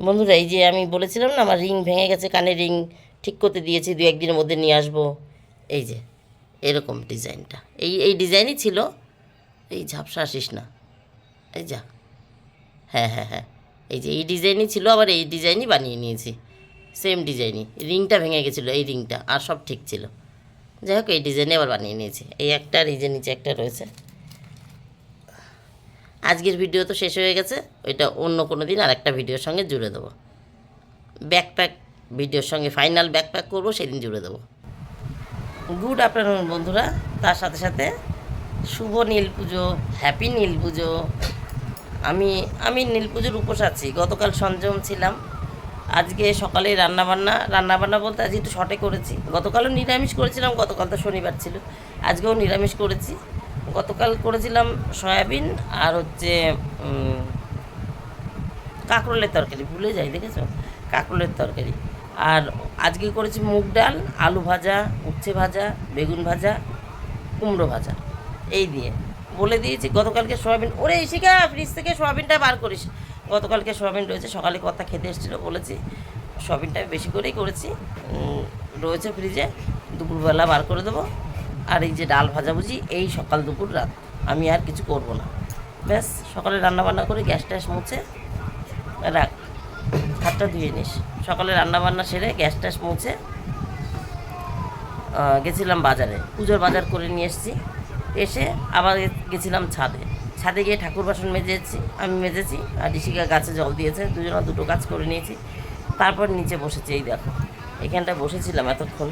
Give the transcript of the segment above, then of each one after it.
বন্ধুরা, এই যে আমি বলেছিলাম না, আমার রিং ভেঙে গেছে, কানে রিং ঠিক করতে দিয়েছি, দু একদিনের মধ্যে নিয়ে আসব। এই যে, এরকম ডিজাইনটা। এই এই ডিজাইনই ছিল। এই ঝাপসা আসিস না। এই যা। হ্যাঁ হ্যাঁ হ্যাঁ। এই যে, এই ডিজাইনই ছিল, আবার এই ডিজাইনই বানিয়ে নিয়েছি। সেম ডিজাইনই। রিংটা ভেঙে গেছিল, এই রিংটা আর সব ঠিক ছিল। যাই হোক, এই ডিজাইনে আবার বানিয়ে নিয়েছি। এই একটা আর এই যে নিচে একটা রয়েছে। আজকের ভিডিও তো শেষ হয়ে গেছে, ওইটা অন্য কোনো দিন আর একটা ভিডিওর সঙ্গে জুড়ে দেবো। ব্যাকপ্যাক, ভিডিওর সঙ্গে ফাইনাল ব্যাকপ্যাক করব, সেদিন জুড়ে দেবো। গুড আফটারনুন বন্ধুরা, তার সাথে সাথে শুভ নীল পুজো, হ্যাপি নীল পুজো। আমি আমি নীল পুজোর উপোস আছি, গতকাল সংযম ছিলাম। আজকে সকালে রান্নাবান্না রান্নাবান্না বলতে আজকে একটু শর্টে করেছি। গতকালও নিরামিষ করেছিলাম, গতকাল তো শনিবার ছিল। আজকেও নিরামিষ করেছি। গতকাল করেছিলাম সয়াবিন আর হচ্ছে কাঁকরোলের তরকারি, ভুলে যাই, দেখেছ? কাঁকরোলের তরকারি। আর আজকে করেছি মুগ ডাল, আলু ভাজা, উচ্ছে ভাজা, বেগুন ভাজা, কুমড়ো ভাজা, এই দিয়ে। বলে দিয়েছি, গতকালকে সোয়াবিন, ওরে ইশিকা ফ্রিজ থেকে সোয়াবিনটা বার করিস। গতকালকে সোয়াবিন রয়েছে, সকালে কথা খেতে এসেছিল, বলেছি সোয়াবিনটা বেশি করেই করেছি রয়েছে ফ্রিজে, দুপুরবেলা বার করে দেবো। আর এই যে ডাল ভাজাভুজি, এই সকাল দুপুর রাত। আমি আর কিছু করব না। ব্যাস, সকালে রান্না বান্না করে গ্যাস ট্যাস মুছে রাখ হাতটা ধুয়ে নিস। সকালে রান্না বান্না সেরে গ্যাস ট্যাস মুছে গেছিলাম বাজারে। পুজোর বাজার করে নিয়ে এসেছি। এসে আবার গেছিলাম ছাদে। ছাদে গিয়ে ঠাকুর বাসন মেজেছি, আমি মেজেছি আর ঋষিকা গাছে জল দিয়েছে। দুজনে দুটো কাজ করে নিয়েছি। তারপর নিচে বসেছি, এই দেখো। এখানটায় বসেছিলাম এতক্ষণ।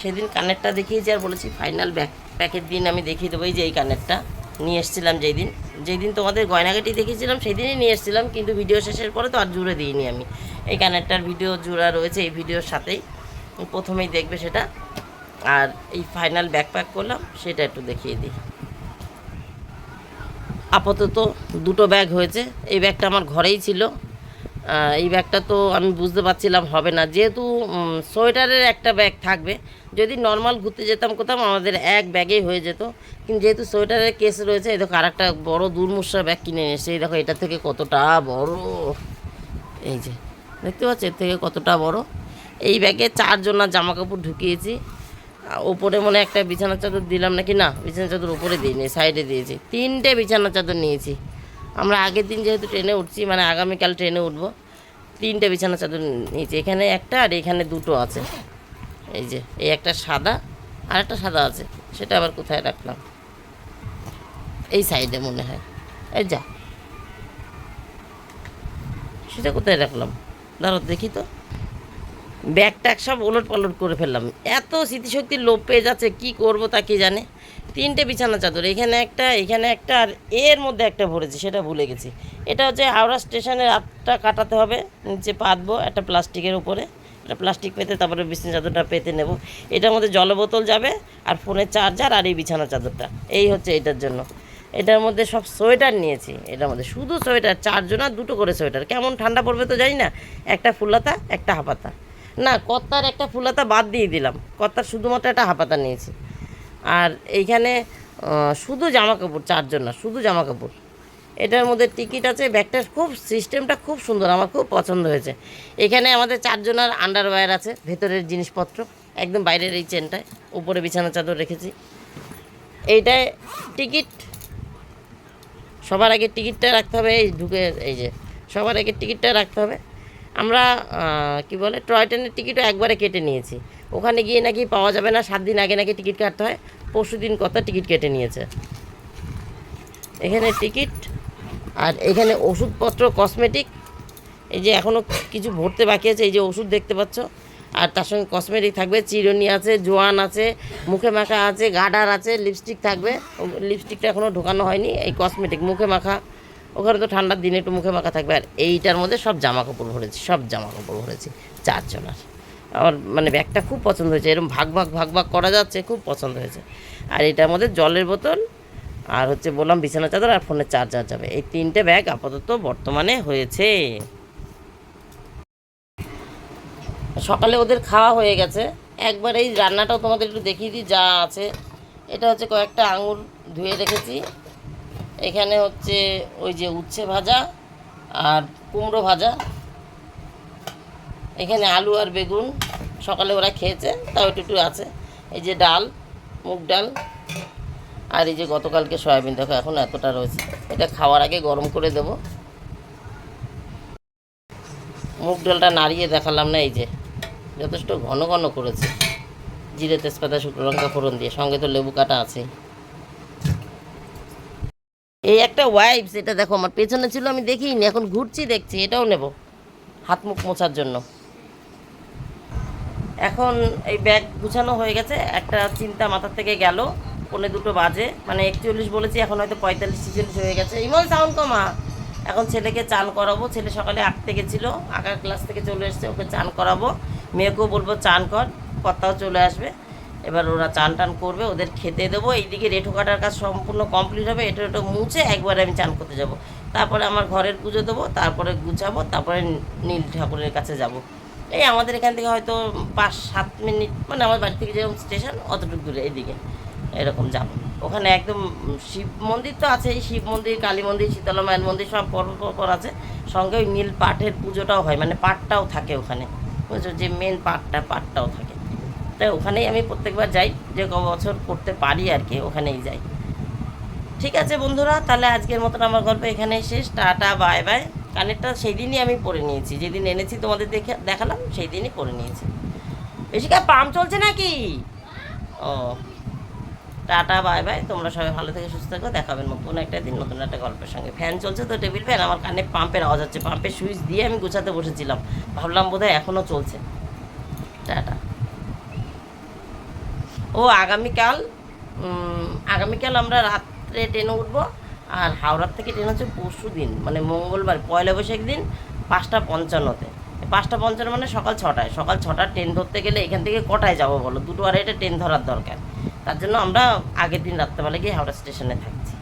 সেদিন কানেরটা দেখিয়েছি আর বলেছি ফাইনাল ব্যাক প্যাকের দিন, আমি দেখিয়ে দেবো। এই যে এই কানেরটা নিয়ে এসেছিলাম যেই দিন যেই দিন তোমাদের গয়নাগাটি দেখিয়েছিলাম সেই দিনই নিয়ে এসেছিলাম, কিন্তু ভিডিও শেষের পরে তো আর জুড়ে দিইনি আমি। এই কানেরটার ভিডিও জোড়া রয়েছে, এই ভিডিওর সাথেই। প্রথমেই দেখবে সেটা। আর এই ফাইনাল ব্যাকপ্যাক করলাম, সেটা একটু দেখিয়ে দিই। আপাতত দুটো ব্যাগ হয়েছে। এই ব্যাগটা আমার ঘরেই ছিল। এই ব্যাগটা তো আমি বুঝতে পারছিলাম হবে না। যেহেতু সোয়েটারের একটা ব্যাগ থাকবে, যদি নর্মাল ঘুরতে যেতাম কোথাও, আমাদের এক ব্যাগেই হয়ে যেত। কিন্তু যেহেতু সোয়েটারের কেস রয়েছে, এই দেখো আর একটা বড়ো দূরমুষা ব্যাগ কিনে এসেছে। এই দেখো, এটা থেকে কতটা বড়? এই যে, দেখতে পাচ্ছ? এর থেকে কতটা বড়? এই ব্যাগে চারজনার জামা কাপড় ঢুকিয়েছি ওপরে মনে একটা বিছানার চাদর দিলাম নাকি? না, বিছানার চাদর ওপরে দিইনি সাইডে দিয়েছি। তিনটে বিছানার চাদর নিয়েছি। আমরা আগের দিন যেহেতু ট্রেনে উঠছি মানে আগামীকাল ট্রেনে উঠবো। তিনটে বিছানা চাদর নিয়েছি, এখানে একটা আর এখানে দুটো আছে। এই যে, এই একটা সাদা আর একটা সাদা আছে, সেটা আবার কোথায় রাখলাম? এই সাইডে মনে হয়। এই যা। সেটা কোথায় রাখলাম? দাঁড়ো দেখি তো। ব্যাগ ট্যাগ সব ওলট পালট করে ফেললাম। এত স্মৃতিশক্তির লোপ পেয়ে যাচ্ছে, কী করব তা কি জানে? তিনটে বিছানা চাদর, এখানে একটা এখানে একটা, আর এর মধ্যে একটা ভরেছি, সেটা ভুলে গেছি। এটা হচ্ছে হাওড়া স্টেশনের আপটা কাটাতে হবে, নিচে পাতবো একটা প্লাস্টিকের উপরে। একটা প্লাস্টিক পেতে তারপরে বিছানা চাদরটা পেতে নেব। এটার মধ্যে জল বোতল যাবে, আর ফোনের চার্জার আর এই বিছানা চাদরটা। এই হচ্ছে এটার জন্য। এটার মধ্যে সব সোয়েটার নিয়েছি, এটার মধ্যে শুধু সোয়েটার, চারজন আর দুটো করে সোয়েটার। কেমন ঠান্ডা পড়বে তো জানি না, একটা ফুলাতা একটা হাফাতা না কর্তার একটা ফুলাতা বাদ দিয়ে দিলাম। কর্তার শুধুমাত্র একটা হাফাতা নিয়েছি। আর এইখানে শুধু জামা কাপড় চারজন না, শুধু জামা কাপড় এটার মধ্যে টিকিট আছে ব্যাগটার খুব, সিস্টেমটা খুব সুন্দর, আমার খুব পছন্দ হয়েছে। এখানে আমাদের চারজনের আন্ডারওয়্যার আছে, ভেতরের জিনিসপত্র, একদম বাইরের এই চেনটায়, উপরে বিছানা চাদর রেখেছি। এইটায় টিকিট, সবার আগে টিকিটটা রাখতে হবে, এই ঢুকে, এই যে, সবার আগে টিকিটটা রাখতে হবে। আমরা কি বলে, টয় ট্রেনের টিকিটও একবারে কেটে নিয়েছি। ওখানে গিয়ে নাকি পাওয়া যাবে না, সাত দিন আগে নাকি টিকিট কাটতে হয়, পরশু দিন কত টিকিট কেটে নিয়েছে। এখানে টিকিট, আর এখানে ওষুধপত্র, কসমেটিক, এই যে এখনও কিছু ভরতে বাকি আছে, এই যে ওষুধ দেখতে পাচ্ছ। আর তার সঙ্গে কসমেটিক থাকবে, চিরুনি আছে, জোয়ান আছে, মুখে মাখা আছে গার্ডার আছে, লিপস্টিক থাকবে। লিপস্টিকটা এখনও ঢোকানো হয়নি, এই কসমেটিক, মুখে মাখা। ওখানে তো ঠান্ডার দিনে একটু মুখে মাখা থাকবে, আর এইটার মধ্যে সব জামা কাপড় ভরেছি, সব জামা কাপড় ভরেছি, চারজনার। আমার মানে ব্যাগটা খুব পছন্দ হয়েছে এরকম ভাগ ভাগ ভাগ ভাগ করা যাচ্ছে, খুব পছন্দ হয়েছে। আর এটার মধ্যে জলের বোতল, আর হচ্ছে বললাম বিছানা চাদর আর ফোনের চার্জার যাবে। এই তিনটে ব্যাগ আপাতত বর্তমানে হয়েছে। সকালে ওদের খাওয়া হয়ে গেছে। একবার এই রান্নাটাও তোমাদের একটু দেখিয়ে দিই, যা আছে। এটা হচ্ছে কয়েকটা আঙুর ধুয়ে রেখেছি। এখানে হচ্ছে ওই যে উচ্ছে ভাজা আর কুমড়ো ভাজা। এখানে আলু আর বেগুন, সকালে ওরা খেয়েছে, তাও একটু আছে। এই যে ডাল, মুগ ডাল আর এই যে গতকালকে সয়াবিন, দেখো এখন এতটা রয়েছে। এটা খাওয়ার আগে গরম করে দেব। মুগ ডালটা নাড়িয়ে দেখালাম না, এই যে। যথেষ্ট ঘন ঘন করেছে। জিরে তেজপাতা, শুকনো লঙ্কা ফোড়ন দিয়ে, সঙ্গে তো লেবু কাটা আছে এই একটা ওয়াইপস এটা দেখো আমার পেছনে ছিল, আমি দেখিনি, এখন ঘুরছি, দেখছি, এটাও নেব। হাত মুখ মোছার জন্য। এখন এই ব্যাগ গুছানো হয়ে গেছে, একটা চিন্তা মাথার থেকে গেল, পৌনে দুটো বাজে মানে একচল্লিশ বলেছি, এখন হয়তো পঁয়তাল্লিশ, ছিচল্লিশ হয়ে গেছে। ইমন সাউন্ড কমা। এখন ছেলেকে চান করাবো, ছেলে সকালে আঁকতে গেছিল আঁকার ক্লাস থেকে চলে এসছে, ওকে চান করাবো। মেয়েকেও বলব, চান কর, কর্তাও চলে আসবে। এবার ওরা চান টান করবে, ওদের খেতে দেবো, এইদিকে রেঠো কাটার কাজ সম্পূর্ণ কমপ্লিট হবে, এটা এটা মুছে একবার আমি চান করতে যাব। তারপরে আমার ঘরের পুজো দেবো, তারপরে গুছাবো, তারপরে নীল ঠাকুরের কাছে যাব। এই আমাদের এখান থেকে হয়তো পাঁচ, সাত মিনিট মানে আমার বাড়ি থেকে যেরকম স্টেশন অতটুকু দূরে এইদিকে, এরকম যাব। ওখানে একদম শিব মন্দির তো আছে শিব মন্দির, কালী মন্দির, শীতলা মায়ের মন্দির সব পর পর পর আছে। সঙ্গে ওই নীল পাঠের পুজোটাও হয় মানে পাঠটাও থাকে ওখানে, বুঝছ? যে মেন পাঠটা, পাঠটাও থাকে। তাই ওখানেই আমি প্রত্যেকবার যাই, যে ক বছর করতে পারি আর কি, ওখানেই যাই। ঠিক আছে বন্ধুরা, তাহলে আজকের মতন আমার গল্প এখানেই শেষ, টাটা বাই বাই কানেরটা সেই দিনই আমি পরে নিয়েছি, যেদিন এনেছি তোমাদের দেখে, দেখালাম সেই দিনই পরে নিয়েছি। বেশি কার পাম্প চলছে নাকি? ও, টাটা বাই বাই তোমরা সবাই ভালো থেকে, সুস্থ থাকো দেখাবেন নতুন একটা দিন, নতুন একটা গল্পের সঙ্গে। ফ্যান চলছে তো টেবিল ফ্যান আমার কানে পাম্পের আওয়াজ হচ্ছে পাম্পের সুইচ দিয়ে আমি গুছাতে বসেছিলাম। ভাবলাম বোধহয় এখনও চলছে। টাটা। ও আগামীকাল আগামীকাল আমরা রাত্রে ট্রেনে উঠব। আর হাওড়ার থেকে ট্রেন হচ্ছে পরশু দিন মানে মঙ্গলবার, পয়লা বৈশাখ দিন পাঁচটা পঞ্চান্নতে। পাঁচটা পঞ্চান্ন মানে সকাল ছটায়। সকাল ছটার ট্রেন ধরতে গেলে এখান থেকে কটায় যাব বলো? দুটো আড়াইটা ট্রেন ধরার দরকার। তার জন্য আমরা আগের দিন রাত্রেবেলা গিয়ে হাওড়া স্টেশনে থাকছি।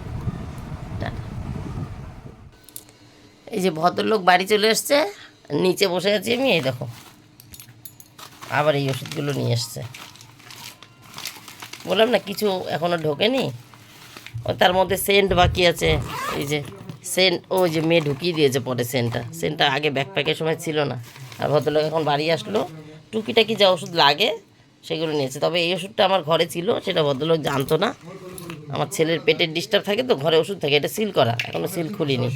এই যে ভদ্রলোক বাড়ি চলে এসছে, নিচে বসে আছি আমি, এই দেখো। আবার এই ওষুধগুলো নিয়ে এসছে। বললাম না, কিছু এখনও ঢোকেনি। ও তার মধ্যে সেন্ট বাকি আছে। এই যে সেন্ট, ও যে মেয়ে ঢুকিয়ে দিয়েছে পরে সেন্টটা। সেন্টটা আগে ব্যাকপ্যাকের সময় ছিল না। আর ভদ্রলোক এখন বাড়ি আসলো। টুকিটাকি যা ওষুধ লাগে, সেগুলো নিয়েছে। তবে এই ওষুধটা আমার ঘরে ছিল, সেটা ভদ্রলোক জানতো না। আমার ছেলের পেটের ডিস্টার্ব থাকে তো, ঘরে ওষুধ থাকে। এটা সিল করা। এখনও সিল খুলিনি।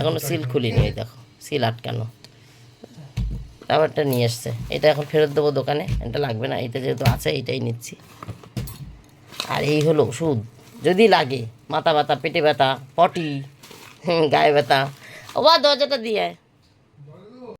এখনও সিল খুলিনি, এই দেখো। সিল আটকানো। আবারটা নিয়ে এসছে। এটা এখন ফেরত দেবো দোকানে। এটা লাগবে না। এটা যেহেতু আছে, এটাই নিচ্ছি। আর এই হলো ওষুধ যদি লাগে মাথা ব্যথা পেটে ব্যথা পটি হুম, গায়ে ব্যথা ও দরজাটা দিয়ে।